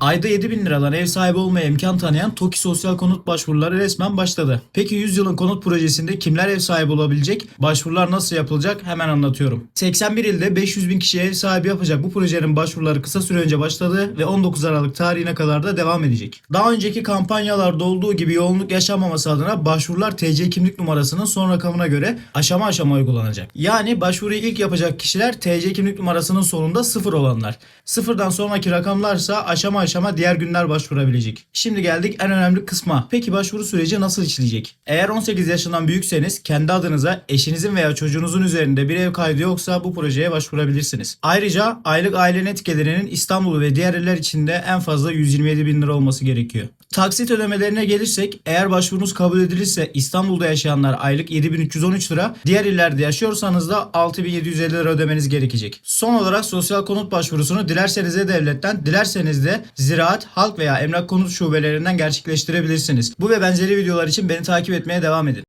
Ayda 7000 liradan ev sahibi olmaya imkan tanıyan TOKİ sosyal konut başvuruları resmen başladı. Peki 100 yılın konut projesinde kimler ev sahibi olabilecek? Başvurular nasıl yapılacak? Hemen anlatıyorum. 81 ilde 500 bin kişiye ev sahibi yapacak bu projenin başvuruları kısa süre önce başladı ve 19 Aralık tarihine kadar da devam edecek. Daha önceki kampanyalarda olduğu gibi yoğunluk yaşanmaması adına başvurular TC kimlik numarasının son rakamına göre aşama aşama uygulanacak. Yani başvuruyu ilk yapacak kişiler TC kimlik numarasının sonunda sıfır olanlar. Sıfırdan sonraki rakamlarsa aşama diğer günler başvurabilecek. Şimdi geldik en önemli kısma. Peki başvuru süreci nasıl işleyecek? Eğer 18 yaşından büyükseniz kendi adınıza eşinizin veya çocuğunuzun üzerinde bir ev kaydı yoksa bu projeye başvurabilirsiniz. Ayrıca aylık aile net gelirinin İstanbul ve diğer iller içinde en fazla 127 bin lira olması gerekiyor. Taksit ödemelerine gelirsek eğer başvurunuz kabul edilirse İstanbul'da yaşayanlar aylık 7313 lira, diğer illerde yaşıyorsanız da 6750 lira ödemeniz gerekecek. Son olarak sosyal konut başvurusunu dilerseniz de devletten, dilerseniz de ziraat, halk veya emlak konut şubelerinden gerçekleştirebilirsiniz. Bu ve benzeri videolar için beni takip etmeye devam edin.